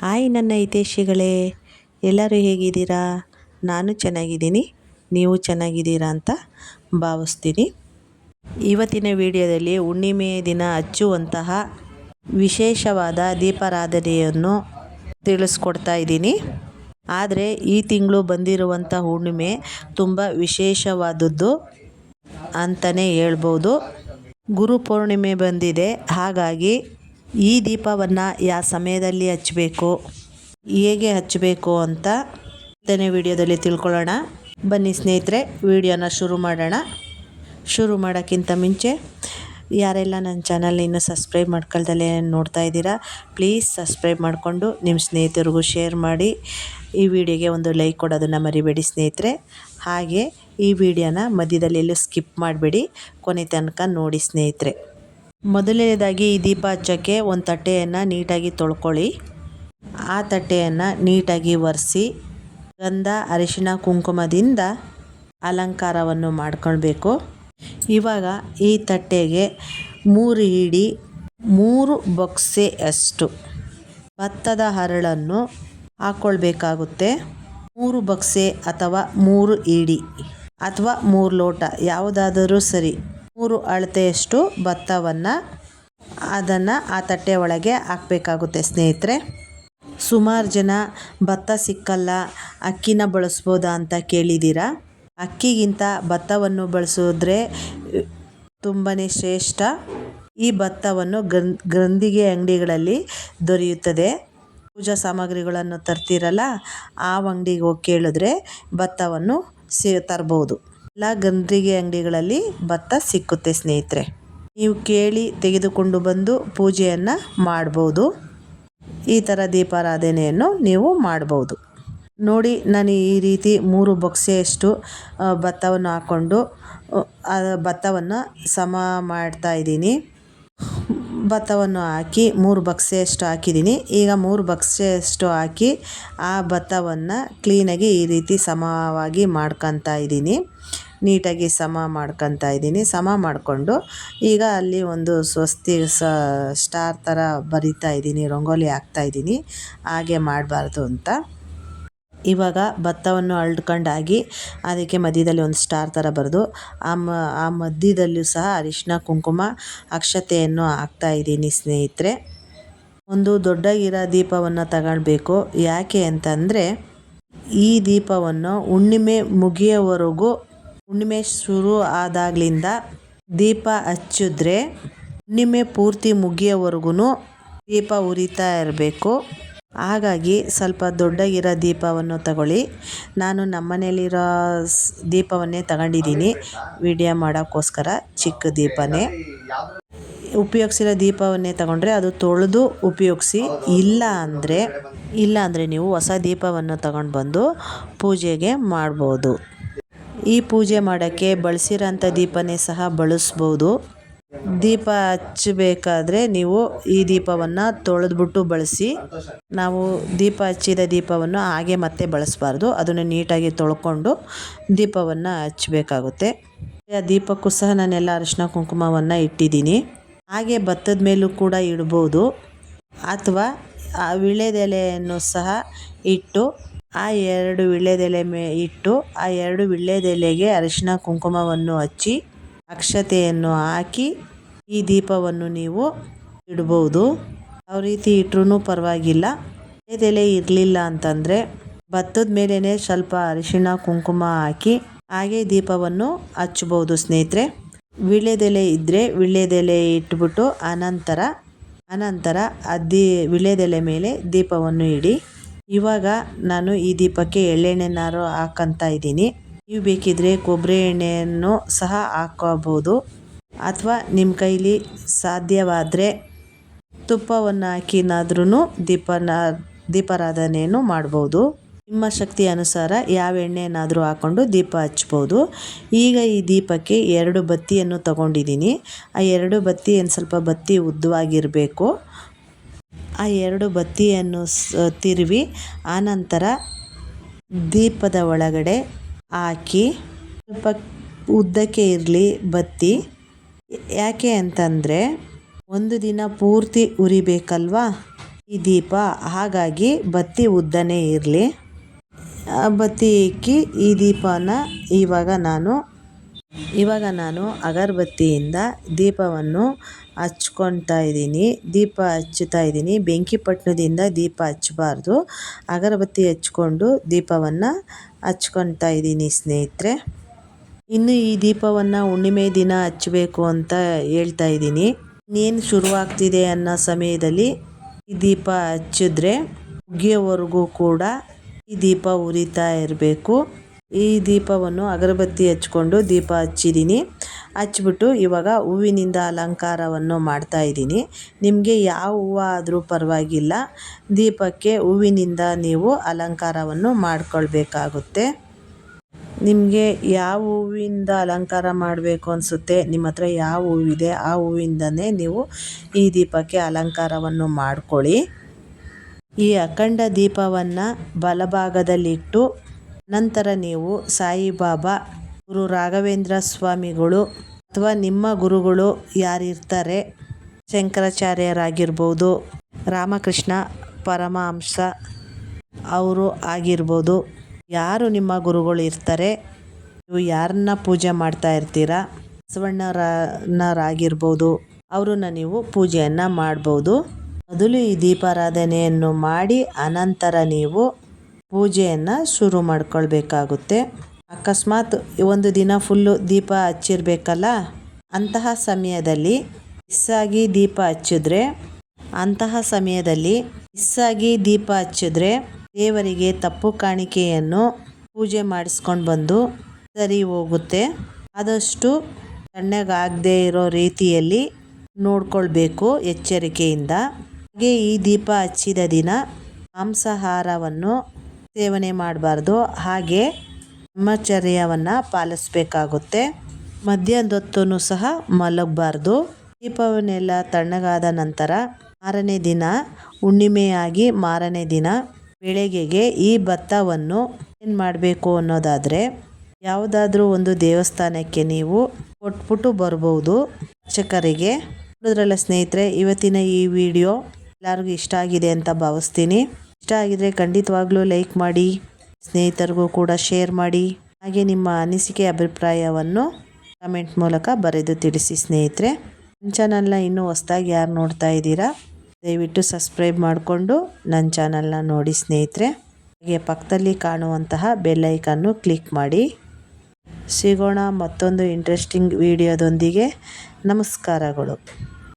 Hi ನನ್ನ ಹಿತೇಶಿಗಳೇ ಎಲ್ಲರೂ ಹೇಗಿದ್ದೀರಾ? ನಾನು ಚೆನ್ನಾಗಿದ್ದೀನಿ. ನೀವು ಚೆನ್ನಾಗಿದ್ದೀರಾ ಅಂತ ಭಾವಿಸ್ತೀನಿ. ಇವತ್ತಿನ ವಿಡಿಯೋದಲ್ಲಿ ಹುಣ್ಣಿಮೆಯ ದಿನ ಹಚ್ಚುವಂತಹ ವಿಶೇಷವಾದ ದೀಪಾರಾಧನೆಯನ್ನು ತಿಳಿಸ್ಕೊಡ್ತಾ ಇದ್ದೀನಿ. ಆದರೆ ಈ ತಿಂಗಳು ಬಂದಿರುವಂಥ ಹುಣ್ಣಿಮೆ ತುಂಬ ವಿಶೇಷವಾದದ್ದು ಅಂತಲೇ ಹೇಳ್ಬೋದು. ಗುರುಪೂರ್ಣಿಮೆ ಬಂದಿದೆ. ಹಾಗಾಗಿ ಈ ದೀಪವನ್ನು ಯಾವ ಸಮಯದಲ್ಲಿ ಹಚ್ಚಬೇಕು, ಹೇಗೆ ಹಚ್ಚಬೇಕು ಅಂತ ವಿಡಿಯೋದಲ್ಲಿ ತಿಳ್ಕೊಳ್ಳೋಣ. ಬನ್ನಿ ಸ್ನೇಹಿತರೆ, ವಿಡಿಯೋನ ಶುರು ಮಾಡೋಣ. ಶುರು ಮಾಡೋಕ್ಕಿಂತ ಮುಂಚೆ, ಯಾರೆಲ್ಲ ನನ್ನ ಚಾನಲ್ ಇನ್ನೂ ಸಬ್ಸ್ಕ್ರೈಬ್ ಮಾಡ್ಕೊಳ್ದಲ್ಲೇ ನೋಡ್ತಾ ಇದ್ದೀರಾ, ಪ್ಲೀಸ್ ಸಬ್ಸ್ಕ್ರೈಬ್ ಮಾಡಿಕೊಂಡು ನಿಮ್ಮ ಸ್ನೇಹಿತರಿಗೂ ಶೇರ್ ಮಾಡಿ. ಈ ವಿಡಿಯೋಗೆ ಒಂದು ಲೈಕ್ ಕೊಡೋದನ್ನು ಮರಿಬೇಡಿ ಸ್ನೇಹಿತರೆ. ಹಾಗೆ ಈ ವಿಡಿಯೋನ ಮಧ್ಯದಲ್ಲಿ ಎಲ್ಲೂ ಸ್ಕಿಪ್ ಮಾಡಬೇಡಿ. ಕೊನೆ ತನಕ ನೋಡಿ ಸ್ನೇಹಿತರೆ. ಮೊದಲನೇದಾಗಿ ಈ ದೀಪ ಹಚ್ಚೋಕ್ಕೆ ಒಂದು ತಟ್ಟೆಯನ್ನು ನೀಟಾಗಿ ತೊಳ್ಕೊಳ್ಳಿ. ಆ ತಟ್ಟೆಯನ್ನು ನೀಟಾಗಿ ಒರೆಸಿ ಗಂಧ ಅರಿಶಿನ ಕುಂಕುಮದಿಂದ ಅಲಂಕಾರವನ್ನು ಮಾಡ್ಕೊಳ್ಬೇಕು. ಇವಾಗ ಈ ತಟ್ಟೆಗೆ ಮೂರು ಹಿಡಿ ಮೂರು ಬೊಕ್ಸೆ ಅಷ್ಟು ಭತ್ತದ ಹರಳನ್ನು ಹಾಕ್ಕೊಳ್ಬೇಕಾಗುತ್ತೆ ಮೂರು ಬೊಕ್ಸೆ ಅಥವಾ ಮೂರು ಇಡಿ ಅಥವಾ ಮೂರು ಲೋಟ, ಯಾವುದಾದರೂ ಸರಿ. ಮೂರು ಅಳತೆಯಷ್ಟು ಭತ್ತವನ್ನು ಅದನ್ನು ಆ ತಟ್ಟೆ ಒಳಗೆ ಹಾಕಬೇಕಾಗುತ್ತೆ, ಸ್ನೇಹಿತರೆ. ಸುಮಾರು ಜನ ಭತ್ತ ಸಿಕ್ಕಲ್ಲ, ಅಕ್ಕಿನ ಬಳಸ್ಬೋದಾ ಅಂತ ಕೇಳಿದ್ದೀರಾ ಅಕ್ಕಿಗಿಂತ ಭತ್ತವನ್ನು ಬಳಸಿದ್ರೆ ತುಂಬಾ ಶ್ರೇಷ್ಠ. ಈ ಭತ್ತವನ್ನು ಗ್ರಂ, ಗ್ರಂಥಿಗೆ ಅಂಗಡಿಗಳಲ್ಲಿ ದೊರೆಯುತ್ತದೆ. ಪೂಜಾ ಸಾಮಗ್ರಿಗಳನ್ನು ತರ್ತೀರಲ್ಲ, ಆ ಅಂಗಡಿಗೆ ಹೋಗಿ ಕೇಳಿದ್ರೆ ಭತ್ತವನ್ನು ಸೇ, ತರ್ಬೋದು. ಎಲ್ಲ ಗಂದ್ರಿಗೆ ಅಂಗಡಿಗಳಲ್ಲಿ ಭತ್ತ ಸಿಕ್ಕುತ್ತೆ ಸ್ನೇಹಿತರೆ. ನೀವು ಕೇಳಿ ತೆಗೆದುಕೊಂಡು ಬಂದು ಪೂಜೆಯನ್ನು ಮಾಡ್ಬೋದು. ಈ ಥರ ದೀಪಾರಾಧನೆಯನ್ನು ನೀವು ಮಾಡ್ಬೋದು. ನೋಡಿ, ನಾನು ಈ ರೀತಿ ಮೂರು ಬೊಕ್ಸೆಯಷ್ಟು ಭತ್ತವನ್ನು ಹಾಕ್ಕೊಂಡು ಭತ್ತವನ್ನು ಸಮ ಮಾಡ್ತಾ ಇದ್ದೀನಿ. ಭತ್ತವನ್ನು ಹಾಕಿ ಮೂರು ಬಕ್ಸೆಯಷ್ಟು ಹಾಕಿದ್ದೀನಿ. ಈಗ ಮೂರು ಬಕ್ಸೆಯಷ್ಟು ಹಾಕಿ ಆ ಭತ್ತವನ್ನು ಕ್ಲೀನಾಗಿ ಈ ರೀತಿ ಸಮವಾಗಿ ಮಾಡ್ಕೊತಾ ಇದ್ದೀನಿ. ನೀಟಾಗಿ ಸಮ ಮಾಡ್ಕೊತಾ ಇದ್ದೀನಿ. ಸಮ ಮಾಡಿಕೊಂಡು ಈಗ ಅಲ್ಲಿ ಒಂದು ಸ್ವಸ್ತಿ ಸ ಸ್ಟಾರ್ ಥರ ಬರಿತಾ ಇದ್ದೀನಿ, ರಂಗೋಲಿ ಹಾಕ್ತಾಯಿದ್ದೀನಿ ಹಾಗೆ ಮಾಡಬಾರ್ದು ಅಂತ. ಇವಾಗ ಭತ್ತವನ್ನು ಅಳ್ಕೊಂಡಾಗಿ ಅದಕ್ಕೆ ಮಧ್ಯದಲ್ಲಿ ಒಂದು ಸ್ಟಾರ್ ಥರ ಬರೆದು, ಆ ಮ, ಆ ಮಧ್ಯದಲ್ಲೂ ಸಹ ಅರಿಶಿನ ಕುಂಕುಮ, ಅಕ್ಷತೆಯನ್ನು ಹಾಕ್ತಾಯಿದ್ದೀನಿ ಸ್ನೇಹಿತರೆ. ಒಂದು ದೊಡ್ಡ ಇರೋ ದೀಪವನ್ನು ತಗೊಳ್ಬೇಕು. ಯಾಕೆ ಅಂತಂದರೆ ಈ ದೀಪವನ್ನು ಹುಣ್ಣಿಮೆ ಮುಗಿಯೋವರೆಗೂ ಹುಣ್ಣಿಮೆ ಶುರು ಆದಾಗ್ಲಿಂದ ದೀಪ ಹಚ್ಚಿದ್ರೆ ಹುಣ್ಣಿಮೆ ಪೂರ್ತಿ ಮುಗಿಯೋವರೆಗೂ ದೀಪ ಉರಿತಾ ಇರಬೇಕು. ಹಾಗಾಗಿ ಸ್ವಲ್ಪ ದೊಡ್ಡಗಿರೋ ದೀಪವನ್ನು ತಗೊಳ್ಳಿ. ನಾನು ನಮ್ಮ ಮನೇಲಿರೋ ದೀಪವನ್ನೇ ತಗೊಂಡಿದ್ದೀನಿ. ವಿಡಿಯೋ ಮಾಡೋಕ್ಕೋಸ್ಕರ ಚಿಕ್ಕ ದೀಪನೇ. ಉಪಯೋಗಿಸಿರೋ ದೀಪವನ್ನೇ ತಗೊಂಡ್ರೆ ಅದು ತೊಳೆದು ಉಪಯೋಗಿಸಿ, ಇಲ್ಲ ಅಂದರೆ ಇಲ್ಲ ಅಂದರೆ ನೀವು ಹೊಸ ದೀಪವನ್ನು ತಗೊಂಡು ಬಂದು ಪೂಜೆಗೆ ಮಾಡ್ಬೋದು. ಈ ಪೂಜೆ ಮಾಡೋಕ್ಕೆ ಬಳಸಿರೋಂಥ ದೀಪನೇ ಸಹ ಬಳಸ್ಬೋದು. ದೀಪ ಹಚ್ಚಬೇಕಾದ್ರೆ ನೀವು ಈ ದೀಪವನ್ನು ತೊಳೆದ್ಬಿಟ್ಟು ಬಳಸಿ, ನಾವು ದೀಪ ಹಚ್ಚಿದ ದೀಪವನ್ನು ಹಾಗೆ ಮತ್ತೆ ಬಳಸಬಾರ್ದು. ಅದನ್ನು ನೀಟಾಗಿ ತೊಳ್ಕೊಂಡು ದೀಪವನ್ನು ಹಚ್ಚಬೇಕಾಗುತ್ತೆ. ಆ ದೀಪಕ್ಕೂ ಸಹ ನಾನೆಲ್ಲ ಅರಿಶಿನ ಕುಂಕುಮವನ್ನು ಇಟ್ಟಿದ್ದೀನಿ. ಹಾಗೆ ಭತ್ತದ ಮೇಲೂ ಕೂಡ ಇಡ್ಬೋದು. ಅಥವಾ ಆ ವಿಳೆದೆಲೆಯನ್ನು ಸಹ ಇಟ್ಟು ಆ ಎರಡು ವೀಳ್ಯದೆಲೆ ಮೇ ಇಟ್ಟು ಆ ಎರಡು ವೀಳ್ಯದೆಲೆಗೆ ಅರಿಶಿನ ಕುಂಕುಮವನ್ನು ಹಚ್ಚಿ ಅಕ್ಷತೆಯನ್ನು ಹಾಕಿ ಈ ದೀಪವನ್ನು ನೀವು ಇಡ್ಬೋದು. ಯಾವ ರೀತಿ ಇಟ್ಟರೂ ಪರವಾಗಿಲ್ಲ. ವಿಳ್ಯದೆಲೆ ಇರಲಿಲ್ಲ ಅಂತಂದರೆ ಭತ್ತದ ಮೇಲೇ ಸ್ವಲ್ಪ ಅರಿಶಿಣ ಕುಂಕುಮ ಹಾಕಿ ಹಾಗೆ ದೀಪವನ್ನು ಹಚ್ಬೋದು ಸ್ನೇಹಿತರೆ. ವೀಳ್ಯದೆಲೆ ಇದ್ದರೆ ವೀಳ್ಯದೆಲೆ ಇಟ್ಬಿಟ್ಟು ಅನಂತರ ಅನಂತರ ಆ ದೀ ವಿಳ್ಯದೆಲೆ ಮೇಲೆ ದೀಪವನ್ನು ಇಡಿ. ಇವಾಗ ನಾನು ಈ ದೀಪಕ್ಕೆ ಎಳ್ಳೆಣ್ಣೆನಾರು ಹಾಕಂತ ಇದ್ದೀನಿ. ನೀವು ಬೇಕಿದ್ರೆ ಕೊಬ್ಬರಿ ಎಣ್ಣೆಯನ್ನು ಸಹ ಹಾಕೋಬೋದು ಅಥವಾ ನಿಮ್ಮ ಕೈಲಿ ಸಾಧ್ಯವಾದರೆ ತುಪ್ಪವನ್ನು ಹಾಕಿನಾದ್ರೂ ದೀಪನ, ದೀಪಾರಾಧನೆಯನ್ನು ಮಾಡ್ಬೋದು. ನಿಮ್ಮ ಶಕ್ತಿ ಅನುಸಾರ ಯಾವ ಎಣ್ಣೆನಾದರೂ ಹಾಕ್ಕೊಂಡು ದೀಪ ಹಚ್ಬೋದು. ಈಗ ಈ ದೀಪಕ್ಕೆ ಎರಡು ಬತ್ತಿಯನ್ನು ತಗೊಂಡಿದ್ದೀನಿ. ಆ ಎರಡು ಬತ್ತಿ ಏನು ಸ್ವಲ್ಪ ಬತ್ತಿ ಉದ್ದವಾಗಿರಬೇಕು. ಆ ಎರಡು ಬತ್ತಿಯನ್ನು ಸ್ ತಿರುವಿ, ಆನಂತರ ದೀಪದ ಒಳಗಡೆ ಹಾಕಿ ಸ್ವಲ್ಪ ಉದ್ದಕ್ಕೆ ಇರಲಿ ಬತ್ತಿ. ಯಾಕೆ ಅಂತಂದರೆ ಒಂದು ದಿನ ಪೂರ್ತಿ ಉರಿಬೇಕಲ್ವಾ? ಈ ದೀಪ, ಹಾಗಾಗಿ ಬತ್ತಿ ಉದ್ದನೇ ಇರಲಿ. ಬತ್ತಿ ಇಕ್ಕಿ ಈ ದೀಪನ ಇವಾಗ ನಾನು ಇವಾಗ ನಾನು ಅಗರಬತ್ತಿಯಿಂದ ದೀಪವನ್ನು ಹಚ್ಕೊತಾ ಇದ್ದೀನಿ. ದೀಪ ಹಚ್ಚುತ್ತಾ ಇದ್ದೀನಿ. ಬೆಂಕಿ ಪಟ್ಟಣದಿಂದ ದೀಪ ಹಚ್ಚಬಾರ್ದು. ಅಗರಬತ್ತಿ ಹಚ್ಕೊಂಡು ದೀಪವನ್ನು ಹಚ್ಕೊತಾ ಇದ್ದೀನಿ ಸ್ನೇಹಿತರೆ. ಇನ್ನು ಈ ದೀಪವನ್ನು ಹುಣ್ಣಿಮೆ ದಿನ ಹಚ್ಚಬೇಕು ಅಂತ ಹೇಳ್ತಾ ಇದ್ದೀನಿ. ಇನ್ನೇನು ಶುರುವಾಗ್ತಿದೆ ಅನ್ನೋ ಸಮಯದಲ್ಲಿ ಈ ದೀಪ ಹಚ್ಚಿದ್ರೆ ಮುಗಿಯೋವರೆಗೂ ಕೂಡ ಈ ದೀಪ ಉರಿತಾ ಇರಬೇಕು. ಈ ದೀಪವನ್ನು ಅಗರಬತ್ತಿ ಹಚ್ಕೊಂಡು ದೀಪ ಹಚ್ಚಿದ್ದೀನಿ. ಹಚ್ಬಿಟ್ಟು ಇವಾಗ ಹೂವಿನಿಂದ ಅಲಂಕಾರವನ್ನು ಮಾಡ್ತಾ ಇದ್ದೀನಿ. ನಿಮಗೆ ಯಾವ ಹೂವು ಆದರೂ ಪರವಾಗಿಲ್ಲ. ದೀಪಕ್ಕೆ ಹೂವಿನಿಂದ ನೀವು ಅಲಂಕಾರವನ್ನು ಮಾಡಿಕೊಳ್ಬೇಕಾಗುತ್ತೆ. ನಿಮಗೆ ಯಾವ ಹೂವಿಂದ ಅಲಂಕಾರ ಮಾಡಬೇಕು ಅನಿಸುತ್ತೆ? ನಿಮ್ಮ ಹತ್ರ ಯಾವ ಹೂವಿದೆ ಆ ಹೂವಿಂದನೇ ನೀವು ಈ ದೀಪಕ್ಕೆ ಅಲಂಕಾರವನ್ನು ಮಾಡಿಕೊಳ್ಳಿ. ಈ ಅಖಂಡ ದೀಪವನ್ನು ಬಲಭಾಗದಲ್ಲಿಟ್ಟು ನಂತರ ನೀವು ಸಾಯಿಬಾಬಾ ಗುರು ರಾಘವೇಂದ್ರ ಸ್ವಾಮಿಗಳು ಅಥವಾ ನಿಮ್ಮ ಗುರುಗಳು ಯಾರಿರ್ತಾರೆ? ಶಂಕರಾಚಾರ್ಯರಾಗಿರ್ಬೋದು, ರಾಮಕೃಷ್ಣ ಪರಮಹಂಸ ಅವರು ಆಗಿರ್ಬೋದು, ಯಾರು ನಿಮ್ಮ ಗುರುಗಳು ಇರ್ತಾರೆ? ನೀವು ಯಾರನ್ನ ಪೂಜೆ ಮಾಡ್ತಾ ಇರ್ತೀರಾ? ಬಸವಣ್ಣರನ್ನರಾಗಿರ್ಬೋದು ಅವರನ್ನ ನೀವು ಪೂಜೆಯನ್ನು ಮಾಡ್ಬೋದು. ಮೊದಲು ಈ ದೀಪಾರಾಧನೆಯನ್ನು ಮಾಡಿ, ಅನಂತರ ನೀವು ಪೂಜೆಯನ್ನು ಶುರು ಮಾಡ್ಕೊಳ್ಬೇಕಾಗುತ್ತೆ. ಅಕಸ್ಮಾತ್ ಒಂದು ದಿನ ಫುಲ್ಲು ದೀಪ ಹಚ್ಚಿರ್ಬೇಕಲ್ಲ? ಅಂತಹ ಸಮಯದಲ್ಲಿ ಮಿಸ್ಸಾಗಿ ದೀಪ ಹಚ್ಚಿದ್ರೆ, ಅಂತಹ ಸಮಯದಲ್ಲಿ ಮಿಸ್ಸಾಗಿ ದೀಪ ಹಚ್ಚಿದ್ರೆ ದೇವರಿಗೆ ತಪ್ಪು ಕಾಣಿಕೆಯನ್ನು ಪೂಜೆ ಮಾಡಿಸ್ಕೊಂಡು ಬಂದು ಸರಿ ಹೋಗುತ್ತೆ. ಆದಷ್ಟು ತಣ್ಣಗಾಗದೇ ಇರೋ ರೀತಿಯಲ್ಲಿ ನೋಡ್ಕೊಳ್ಬೇಕು ಎಚ್ಚರಿಕೆಯಿಂದ. ಹಾಗೆ ಈ ದೀಪ ಹಚ್ಚಿದ ದಿನ ಮಾಂಸಾಹಾರವನ್ನು ಸೇವನೆ ಮಾಡಬಾರ್ದು. ಹಾಗೆ ಬ್ರಹ್ಮಚರ್ಯವನ್ನು ಪಾಲಿಸಬೇಕಾಗುತ್ತೆ. ಮಧ್ಯಾಹ್ನದೊತ್ತೂ ಸಹ ಮಲಗಬಾರ್ದು. ದೀಪವನ್ನೆಲ್ಲ ತಣ್ಣಗಾದ ನಂತರ ಮಾರನೇ ದಿನ, ಹುಣ್ಣಿಮೆಯಾಗಿ ಮಾರನೇ ದಿನ ಬೆಳಗ್ಗೆಗೆ ಈ ಭತ್ತವನ್ನು ಏನು ಮಾಡಬೇಕು ಅನ್ನೋದಾದರೆ, ಯಾವುದಾದ್ರೂ ಒಂದು ದೇವಸ್ಥಾನಕ್ಕೆ ನೀವು ಕೊಟ್ಬಿಟ್ಟು ಬರ್ಬೋದು. ಅರ್ಚಕರಿಗೆ ನೋಡಿದ್ರಲ್ಲ ಸ್ನೇಹಿತರೆ, ಇವತ್ತಿನ ಈ ವಿಡಿಯೋ ಎಲ್ಲರಿಗೂ ಇಷ್ಟ ಆಗಿದೆ ಅಂತ ಭಾವಿಸ್ತೀನಿ. ಇಷ್ಟ ಆಗಿದ್ರೆ ಖಂಡಿತವಾಗ್ಲೂ ಲೈಕ್ ಮಾಡಿ. ಸ್ನೇಹಿತರಿಗೂ ಕೂಡ ಶೇರ್ ಮಾಡಿ, ಹಾಗೆ ನಿಮ್ಮ ಅನಿಸಿಕೆ, ಅಭಿಪ್ರಾಯವನ್ನು ಕಮೆಂಟ್ ಮೂಲಕ ಬರೆದು ತಿಳಿಸಿ ಸ್ನೇಹಿತರೆ. ನನ್ನ ಚಾನಲ್ನ ಇನ್ನೂ ಹೊಸ್ದಾಗಿ ಯಾರು ನೋಡ್ತಾ ಇದ್ದೀರಾ, ದಯವಿಟ್ಟು ಸಬ್ಸ್ಕ್ರೈಬ್ ಮಾಡಿಕೊಂಡು ನನ್ನ ಚಾನಲ್ನ ನೋಡಿ ಸ್ನೇಹಿತರೆ. ಹಾಗೆ ಪಕ್ಕದಲ್ಲಿ ಕಾಣುವಂತಹ ಬೆಲ್ಲೈಕನ್ನು ಕ್ಲಿಕ್ ಮಾಡಿ. ಸಿಗೋಣ ಮತ್ತೊಂದು ಇಂಟ್ರೆಸ್ಟಿಂಗ್ ವಿಡಿಯೋದೊಂದಿಗೆ ನಮಸ್ಕಾರಗಳು.